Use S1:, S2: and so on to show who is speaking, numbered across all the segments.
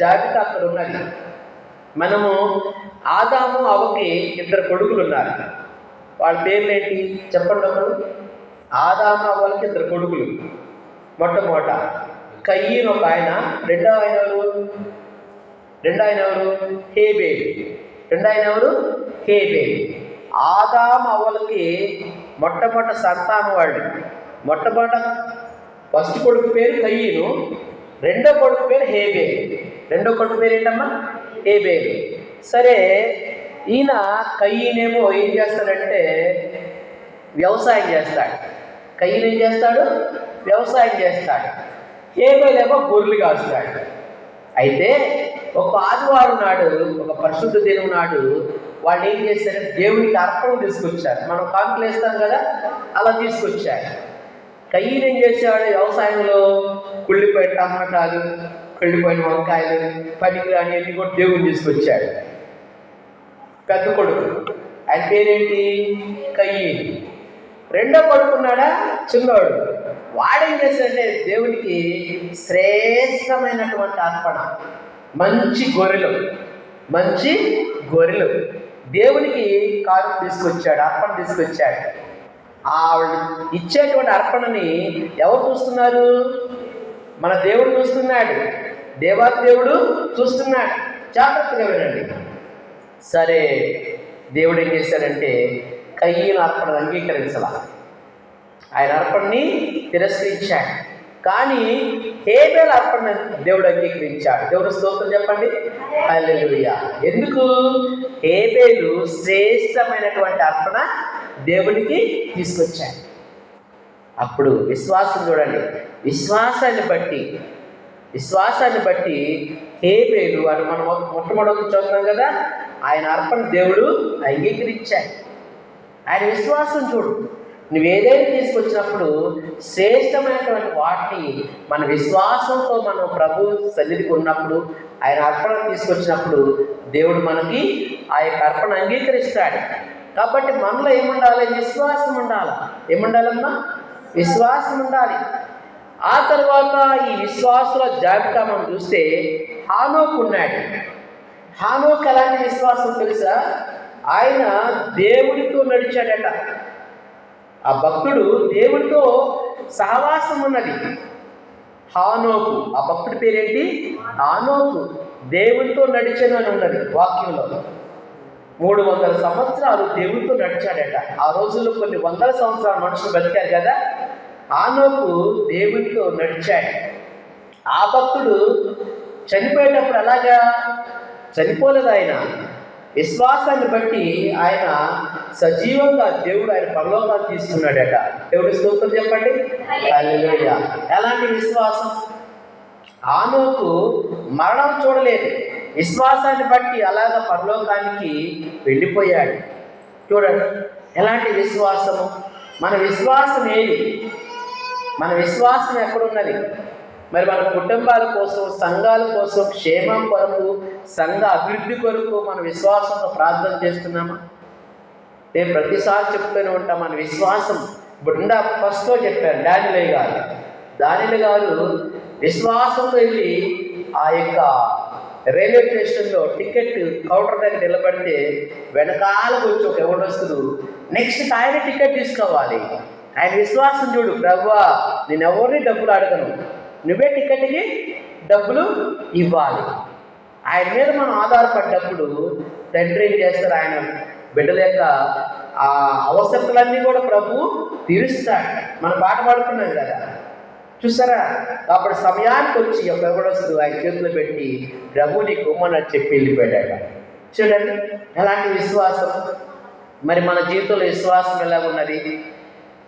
S1: జాబితా అక్కడ ఉన్నది. మనము ఆదాము అవకి ఇద్దరు కొడుకులు ఉన్నారు వాళ్ళ పేర్లు ఏంటి చెప్పండి ఒకరు. ఆదాము అవ్వలకి ఇద్దరు కొడుకులు. మొట్టమొదట కయ్యను ఒక ఆయన రెండో ఆయన ఎవరు? రెండో ఆయన ఎవరు? హేబే రెండో ఆయన ఎవరు? హేబే ఆదాము అవ్వలకి మొట్టమొదట సంతానం వాళ్ళు మొట్టమొదట ఫస్ట్ కొడుకు పేరు కయ్యను రెండో కొడుకు పేరు హేబేలు. రెండో కొడుకు పేరు ఏంటమ్మా? హేబేలు. సరే ఈయన కయ్యనేమో ఏం చేస్తాడంటే వ్యవసాయం చేస్తాడు. కయ్యన ఏం చేస్తాడు? వ్యవసాయం చేస్తాడు. హేబేలేమో గొర్రెలు కాస్తాడు. అయితే ఒక ఆదివారం నాడు ఒక పరిశుద్ధ దినం నాడు వాళ్ళు ఏం చేశారు దేవునికి అర్పణ తీసుకొచ్చారు మనం కాంకులు వేస్తాం కదా అలా తీసుకొచ్చారు కయ్యను ఏం వ్యవసాయంలో? కుళ్ళిపోయిన టమాటాలు కుళ్ళిపోయిన వంకాయలు పనికిరాని అన్ని కూడా దేవుని తీసుకొచ్చాడు. పెద్ద కొడుకు. ఆయన పేరేంటి? కయ్యి. రెండో కొడుకున్నాడా? చిన్నవాడు వాడేం చేశాడంటే దేవునికి శ్రేష్టమైనటువంటి అర్పణ. మంచి గొర్రెలు. మంచి గొర్రెలు. దేవునికి కారు తీసుకొచ్చాడు అర్పణ తీసుకొచ్చాడు. ఆవిడ ఇచ్చేటువంటి అర్పణని ఎవరు చూస్తున్నారు? మన దేవుడు చూస్తున్నాడు. దేవాదేవుడు చూస్తున్నాడు. జాగ్రత్తగా వినండి. సరే దేవుడు ఏం చేశాడంటే కయ్యిన అర్పణను అంగీకరించాల ఆయన అర్పణని తిరస్కరించాడు. కానీ హేబేల అర్పణ దేవుడు అంగీకరించాడు. దేవుడు స్తోత్రం చెప్పండి. అల్లెలుయ్య ఎందుకు? హేబేలు శ్రేష్టమైనటువంటి అర్పణ దేవుడికి తీసుకొచ్చాడు. అప్పుడు విశ్వాసం చూడండి. విశ్వాసాన్ని బట్టి విశ్వాసాన్ని బట్టి హేబేలు అని మనం మొట్టమొదటి చూస్తున్నాం కదా ఆయన అర్పణ దేవుడు అంగీకరించాడు. ఆయన విశ్వాసం చూడు. నువ్వు ఏదైనా తీసుకొచ్చినప్పుడు శ్రేష్టమైనటువంటి వాటిని మన విశ్వాసంతో మనం ప్రభు సన్నిధికి ఉన్నప్పుడు ఆయన అర్పణ తీసుకొచ్చినప్పుడు దేవుడు మనకి ఆ యొక్క అర్పణ అంగీకరిస్తాడు. కాబట్టి మనలో ఏముండాలి? విశ్వాసం ఉండాలి. ఏముండాలమ్మా? విశ్వాసం ఉండాలి. ఆ తర్వాత ఈ విశ్వాసుల జాబితా మనం చూస్తే హానోక్ ఉన్నాడు హానోక్ ఎలాంటి విశ్వాసం తెలుసా? ఆయన దేవుడితో నడిచాడట. ఆ భక్తుడు దేవుడితో సహవాసం ఉన్నది. హానోకు. ఆ భక్తుడి పేరేంటి? హానోకు. దేవుడితో నడిచాను అని ఉన్నది వాక్యంలో. మూడు వందల సంవత్సరాలు దేవుడితో నడిచాడట. ఆ రోజుల్లో కొన్ని వందల సంవత్సరాలు మనుషులు బతికారు కదా. ఆనోకు దేవునితో నడిచాడు. ఆ భక్తుడు చనిపోయేటప్పుడు అలాగా చనిపోలేదు ఆయన. విశ్వాసాన్ని బట్టి ఆయన సజీవంగా దేవుడు ఆయన పరలోకాలు తీసుకున్నాడట. దేవుడి స్తోత్రం చెప్పండి? ఎలాంటి విశ్వాసం? ఆనోకు మరణం చూడలేదు. విశ్వాసాన్ని బట్టి అలాగ పరలోకానికి వెళ్ళిపోయాడు. చూడండి ఎలాంటి విశ్వాసము? మన విశ్వాసం ఏది? మన విశ్వాసం ఎక్కడున్నది? మరి మన కుటుంబాల కోసం సంఘాల కోసం క్షేమం కొరకు సంఘ అభివృద్ధి కొరకు మన విశ్వాసంతో ప్రార్థన చేస్తున్నామా? నేను ప్రతిసారి చెప్తూనే ఉంటాం మన విశ్వాసం ఇప్పుడు ఫస్ట్లో చెప్పారు డానిలే గారు. దానిల గారు విశ్వాసంతో వెళ్ళి ఆ యొక్క రైల్వే స్టేషన్లో టికెట్ కౌంటర్ దగ్గర నిలబడితే వెనకాలకు వచ్చి ఒక ఎవడొస్తుడు నెక్స్ట్ ఆయన టికెట్ తీసుకోవాలి. ఆయన విశ్వాసం చూడు ప్రభా నేను ఎవరిని డబ్బులు అడగను? నువ్వే టికెట్కి డబ్బులు ఇవ్వాలి. ఆయన మీద మనం ఆధారపడ్డప్పుడు తండ్రి ఏం చేస్తారు? ఆయన బిడ్డల యొక్క ఆ అవసరతలన్నీ కూడా ప్రభు తీరుస్తాడు. మన పాట పాడుకున్నాం కదా? చూసారా? అప్పుడు సమయానికి వచ్చి ఒక ఆయన చేతులు పెట్టి ప్రభు నీకు ఇవ్వమని చెప్పి వెళ్ళిపోయాడు. చూడండి ఎలాంటి విశ్వాసం? మరి మన జీవితంలో విశ్వాసం ఎలా ఉన్నది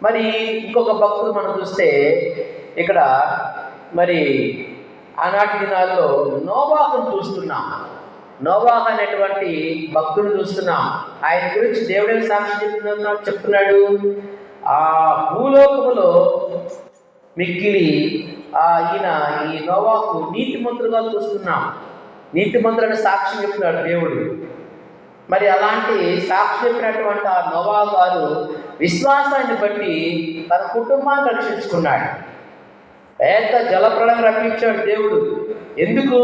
S1: మరి ఇంకొక భక్తులు మనం చూస్తే ఇక్కడ మరి ఆనాటి దినాల్లో నోవాహును చూస్తున్నాం. నోవాహ అనేటువంటి భక్తుడు చూస్తున్నాం. ఆయన గురించి దేవుడే సాక్షి చెప్తున్నా చెప్తున్నాడు? ఆ భూలోకములో మిక్కిలి ఆ ఈయన ఈ నోవాకు నీతి మంత్రుగా చూస్తున్నాం. నీతి మంత్రులని సాక్షి చెప్తున్నాడు దేవుడు. మరి అలాంటి సాక్షి ఆ నోవా గారు విశ్వాసాన్ని బట్టి తన కుటుంబాన్ని రక్షించుకున్నాడు. పెద్ద జలప్రళయం రప్పించాడు దేవుడు. ఎందుకు?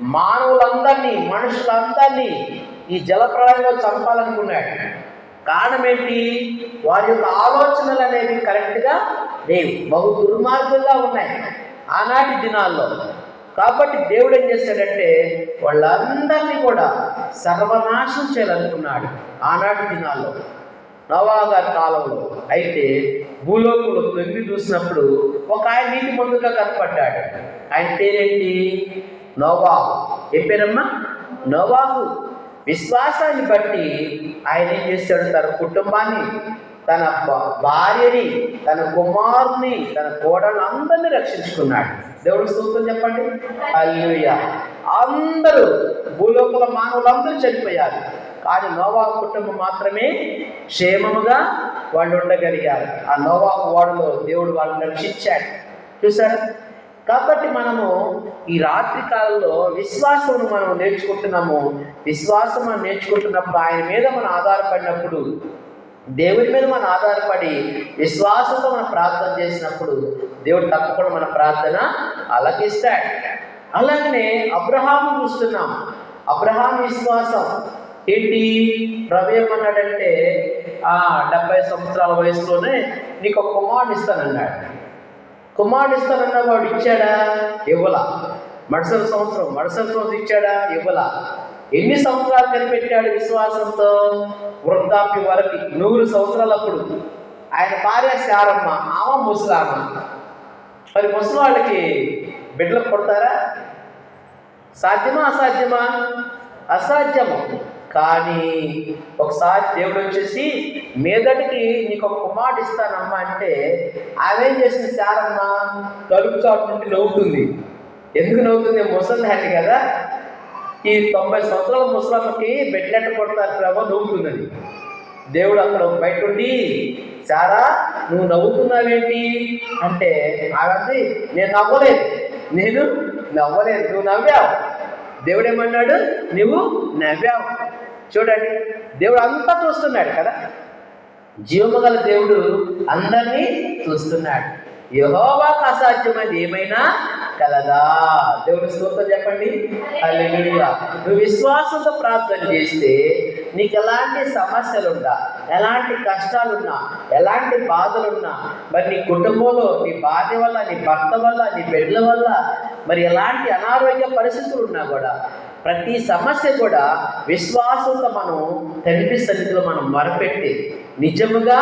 S1: మానవులందరినీ మనుషులందరినీ ఈ జలప్రళయంలో చంపాలనుకున్నాడు. కారణం ఏంటి? వారి యొక్క ఆలోచనలు అనేవి కరెక్ట్గా లేవు. బహు దుర్మార్గంగా ఉన్నాయి. ఆనాటి దినాల్లో కాబట్టి దేవుడు ఏం చేశాడంటే వాళ్ళందరినీ కూడా సర్వనాశం చేయాలనుకున్నాడు ఆనాటి దినాల్లో. నవాగారి కాలంలో. అయితే భూలోకంలో తొంగి చూసినప్పుడు ఒక ఆయన నీటి మందుగా కనపడ్డాడు. ఆయన పేరేంటి? నోవాహు ఏ పేరమ్మా? నోవాహు విశ్వాసాన్ని బట్టి ఆయన ఏం చేశాడు తన కుటుంబాన్ని తన భార్యని తన కుమారుని తన కోడలు అందరిని రక్షించుకున్నాడు. దేవుడు స్తోత్రం చెప్పండి? అల్లుయ అందరూ భూలోకల మానవులందరూ చనిపోయారు. కానీ నోవా కుటుంబం మాత్రమే క్షేమముగా వాళ్ళు ఉండగలిగారు. ఆ నోవా ఓడలో దేవుడు వాళ్ళని రక్షించాడు. చూసారు కాబట్టి మనము ఈ రాత్రి కాలంలో విశ్వాసమును మనం నేర్చుకుంటున్నాము. విశ్వాసం మనం నేర్చుకుంటున్నప్పుడు ఆయన మీద మనం ఆధారపడినప్పుడు దేవుడి మీద మనం ఆధారపడి విశ్వాసంతో మనం ప్రార్థన చేసినప్పుడు దేవుడు తప్పకుండా మన ప్రార్థన అలకిస్తాడు అలాగనే అబ్రహాము చూస్తున్నాం. అబ్రహాం విశ్వాసం ఏంటి? ప్రభు ఏమన్నాడంటే ఆ డెబ్బై సంవత్సరాల వయసులోనే నీకు ఒక కుమారుడు ఇస్తానన్నాడు. కుమారుడు ఇస్తానన్న వాడు ఇచ్చాడా? ఇవ్వలా. మరుసటి సంవత్సరం మరుసటి సంవత్సరం ఇచ్చాడా? ఇవ్వలా. ఎన్ని సంవత్సరాలు కనిపెట్టాడు విశ్వాసంతో? వృద్ధాప్య వరకు నూరు సంవత్సరాలప్పుడు ఆయన భార్య శారమ్మ ఆమె ముసలామ. మరి ముసలివాళ్ళకి బిడ్డలు కొడతారా సాధ్యమా అసాధ్యమా? అసాధ్యము. కానీ ఒకసారి దేవుడు వచ్చేసి మీదటికి నీకు ఒక కుమారుడు ఇస్తానమ్మా అంటే ఆమెం చేసిన శారమ్మ తలుపు చాటు నుండి నవ్వుతుంది. ఎందుకు నవ్వుతుంది? ముసలి హ్యాండ్ కదా. ఈ తొంభై సంవత్సరాల ముసలమ్మకి బెడ్లెట్ కొడతారు ప్రభావ నవ్వుతున్నది. దేవుడు అక్కడ బయట ఉండి సారా నువ్వు నవ్వుతున్నావేంటి? అంటే ఆడంది నేను నవ్వలేదు. నేను నవ్వలేదు నువ్వు నవ్వావు. దేవుడు ఏమన్నాడు? నువ్వు నవ్వావు. చూడండి దేవుడు అంతా చూస్తున్నాడు కదా. జీవము గల దేవుడు అందరినీ చూస్తున్నాడు. యహోవాకు అసాధ్యమైనది ఏమైనా? కలదా. దేవుడు స్తోత్రం చెప్పండి. హల్లెలూయా. నువ్వు విశ్వాసంతో ప్రార్థన చేస్తే నీకు ఎలాంటి సమస్యలున్నా ఎలాంటి కష్టాలున్నా ఎలాంటి బాధలున్నా మరి నీ కుటుంబంలో నీ భార్య వల్ల నీ భర్త వల్ల నీ బిడ్డల వల్ల మరి ఎలాంటి అనారోగ్య పరిస్థితులు ఉన్నా కూడా ప్రతి సమస్య కూడా విశ్వాసంతో మనం తండ్రి సన్నిధిలో మనం మరపెట్టి నిజముగా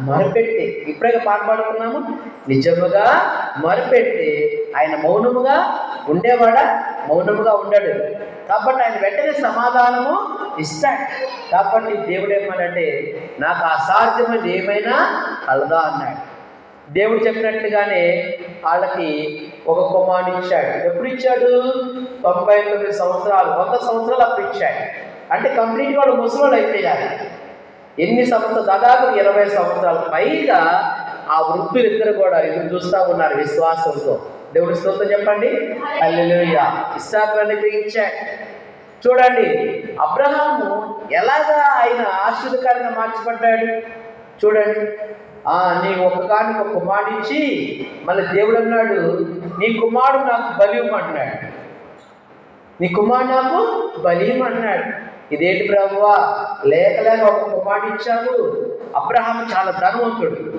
S1: మొరపెట్టి ఇప్పుడే పాట పాడుకున్నాము. నిజముగా మొరపెట్టి ఆయన మౌనముగా ఉండేవాడా? మౌనముగా ఉండడు. కాబట్టి ఆయన వెంటనే సమాధానము ఇస్తాడు. కాబట్టి దేవుడు ఏమన్నాడంటే నాకు అసాధ్యమైనది ఏమైనా కలదా అన్నాడు. దేవుడు చెప్పినట్లుగానే వాళ్ళకి ఒక కుమారుని ఇచ్చాడు. ఎప్పుడు ఇచ్చాడు? తొంభై తొమ్మిది సంవత్సరాలు వంద సంవత్సరాలు అప్పుడు ఇచ్చాడు. అంటే కంప్లీట్ వాళ్ళు ముసలోళ్ళు అయిపోయారు. ఎన్ని సంవత్సరాలు దాదాపు ఇరవై సంవత్సరాల పైగా ఆ వృద్ధులు ఇద్దరు కూడా ఎదురు చూస్తూ ఉన్నారు విశ్వాసంతో. దేవుడి స్తోత్రం చెప్పండి. అల్లెలుయ్య ఇస్సాకులని గ్రహించాడు చూడండి అబ్రహాము ఎలాగా ఆయన ఆశీర్వకరంగా మార్చబడ్డాడు? చూడండి. ఆ నీ ఒక్కగానికి ఒక కుమారుడిచ్చి మళ్ళీ దేవుడు అన్నాడు నీ కుమారుడు నాకు బలి ఇవ్వమంటున్నాడు. నీ కుమారుడు నాకు బలి ఇదేంటి ప్రభువా? లేక లేక ఒక కుమారుడు ఇచ్చావు? అబ్రహాం చాలా ధనవంతుడు.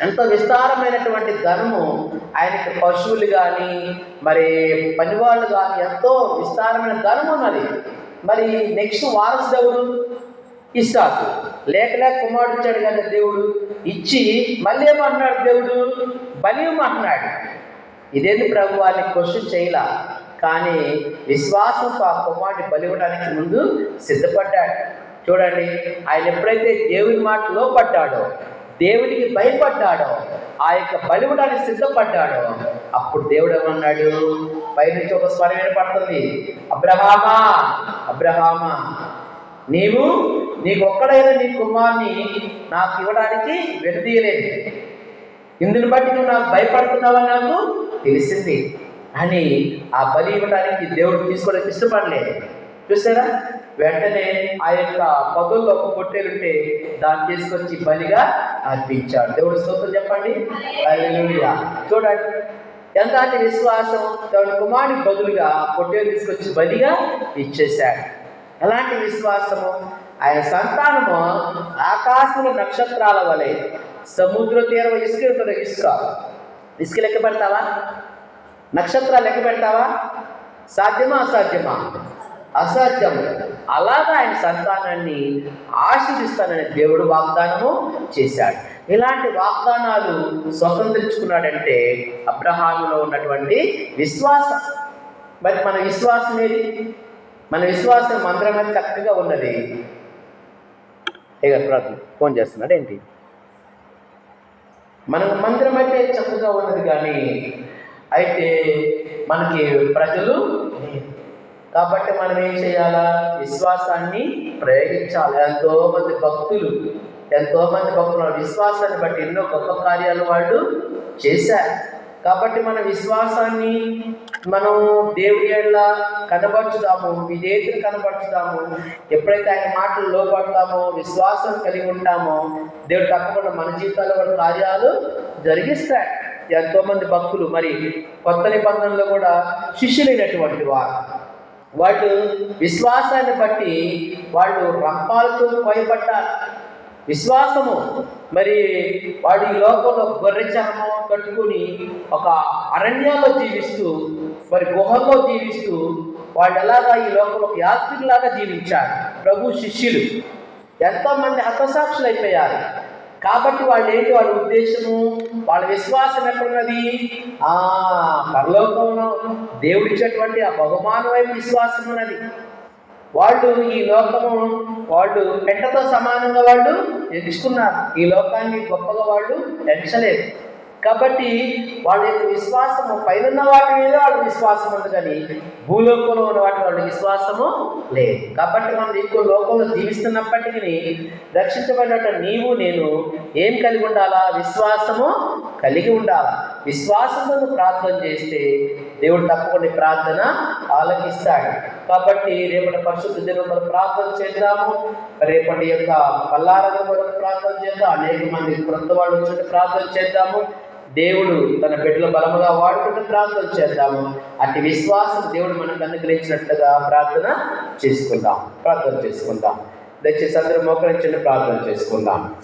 S1: ఎంతో విస్తారమైనటువంటి ధనము ఆయనకి పశువులు కానీ మరి పనివాళ్ళు కానీ ఎంతో విస్తారమైన ధనం ఉన్నది. మరి నెక్స్ట్ వారసుడు ఎవరు? ఇస్సాకు. లేక లేక కుమారుడు ఇచ్చాడు కదా దేవుడు. ఇచ్చి మళ్ళీ ఏమంటున్నాడు దేవుడు? బలి అన్నాడు. ఇదేంటి ప్రభు అని క్వశ్చన్ చేయలా? కానీ విశ్వాసంతో ఆ కుమారుడిని బలి ఇవ్వడానికి ముందు సిద్ధపడ్డాడు. చూడండి ఆయన ఎప్పుడైతే దేవుని మాటలో పడ్డాడో దేవునికి భయపడ్డాడో ఆ యొక్క బలి ఇవ్వడానికి సిద్ధపడ్డాడో అప్పుడు దేవుడు ఏమన్నాడు? పైనుంచి ఒక స్వరం వినపడుతుంది. అబ్రహామా అబ్రహామా నీవు నీకు ఒక్కడైనా నీ కుమార్ని నాకు ఇవ్వడానికి వెళ్తీయలేదు. ఇందుని బట్టి నువ్వు నాకు భయపడుతున్నావని నాకు తెలిసింది. అని ఆ బలి ఇవ్వడానికి దేవుడు తీసుకోవడానికి ఇష్టపడలేదు. చూసారా? వెంటనే ఆ యొక్క పగుల్లో ఒక పొట్టేలుంటే దాన్ని తీసుకొచ్చి బలిగా అర్పించాడు. దేవుడు స్తోత్రం చెప్పండి? చూడండి. ఎంతటి విశ్వాసం? తన కుమారుని బదులుగా పొట్టేలు తీసుకొచ్చి బలిగా ఇచ్చేశాడు. ఎలాంటి విశ్వాసము? ఆయన సంతానము ఆకాశంలో నక్షత్రాల వలె. సముద్ర తీరం ఇసుక ఇసుక? ఇసుక లెక్క పెడతావా? నక్షత్రాలు లెక్క పెడతావా? సాధ్యమా అసాధ్యమా? అసాధ్యం. అలాగా ఆయన సంతానాన్ని ఆశీర్దిస్తానని దేవుడు వాగ్దానము చేశాడు. ఇలాంటి వాగ్దానాలు స్వతంత్రించుకున్నాడంటే అబ్రహాములో ఉన్నటువంటి విశ్వాసం మరి మన విశ్వాసం ఏది? మన విశ్వాసం మందిరం చక్కగా ఉన్నది. ఇక ఫోన్ చేస్తున్నాడు ఏంటి? మన మందిరం అయితే చక్కగా ఉన్నది కానీ అయితే మనకి ప్రజలు కాబట్టి మనం ఏం చేయాలా? విశ్వాసాన్ని ప్రయోగించాలి. ఎంతో మంది భక్తులు ఎంతో మంది భక్తులు విశ్వాసాన్ని బట్టి ఎన్నో గొప్ప కార్యాలు వాళ్ళు చేశారు. కాబట్టి మన విశ్వాసాన్ని మనం దేవుడి ఏళ్ళ కనబరుచుదాము విధేయతను కనబరుచుదాము ఎప్పుడైతే ఆయన మాటలు లోపడతామో విశ్వాసం కలిగి ఉంటామో దేవుడు తప్పకుండా మన జీవితాల్లో కార్యాలు జరిగిస్తాడు. ఎంతోమంది భక్తులు మరి కొత్త నిబంధనలు కూడా శిష్యులైనటువంటి వారు. వాళ్ళు విశ్వాసాన్ని బట్టి వాళ్ళు రంపాలతో భయపడ్డారు విశ్వాసము మరి వాడు ఈ లోకంలో గొర్రె చర్మం కట్టుకుని ఒక అరణ్యాల్లో జీవిస్తూ మరి గుహల్లో జీవిస్తూ వాళ్ళు ఎలాగా ఈ లోకంలో ఒక యాత్రికులాగా జీవించారు ప్రభు శిష్యులు. ఎంతోమంది హతసాక్షులు అయిపోయారు కాబట్టి వాళ్ళు ఏంటి వాళ్ళ ఉద్దేశము? వాళ్ళ విశ్వాసం ఎక్కడున్నది? ఆ పరలోకంలో దేవుడిచ్చేటువంటి ఆ బహుమానం వైపు విశ్వాసం ఉన్నది. వాళ్ళు ఈ లోకము వాళ్ళు పెంటతో సమానంగా వాళ్ళు ఎంచుకున్నారు ఈ లోకాన్ని గొప్పగా వాళ్ళు ఎంచలేదు కాబట్టి వాళ్ళ యొక్క విశ్వాసము పైన వాటి మీద వాళ్ళ విశ్వాసం ఉంది కానీ భూలోకంలో ఉన్న వాటి వాళ్ళ విశ్వాసము లేదు. కాబట్టి మనం ఇంకో లోకంలో జీవిస్తున్నప్పటికీ రక్షించబడినట్టు నీవు నేను ఏం కలిగి ఉండాలా? విశ్వాసము కలిగి ఉండాలా? విశ్వాసంతో ప్రార్థన చేస్తే దేవుడు తప్పకుండా ప్రార్థన ఆలకిస్తాడు. కాబట్టి రేపటి పరిశుద్ధ దినం మనం ప్రార్థన చేద్దాము. రేపటి యొక్క పల్లారని కొరకు ప్రార్థన చేద్దాం. అనేక మంది క్రొత్త వాళ్ళు వచ్చినట్టు ప్రార్థన చేద్దాము. దేవుడు తన బిడ్డల బలముగా వాడుకుంటూ ప్రార్థన చేద్దాము. అతి విశ్వాసం దేవుడు మనకు అనుగ్రహించినట్లుగా ప్రార్థన చేసుకుందాం. ప్రార్థన చేసుకుందాం. దయచేసి అందరూ మోకరించండి ప్రార్థన చేసుకుందాం.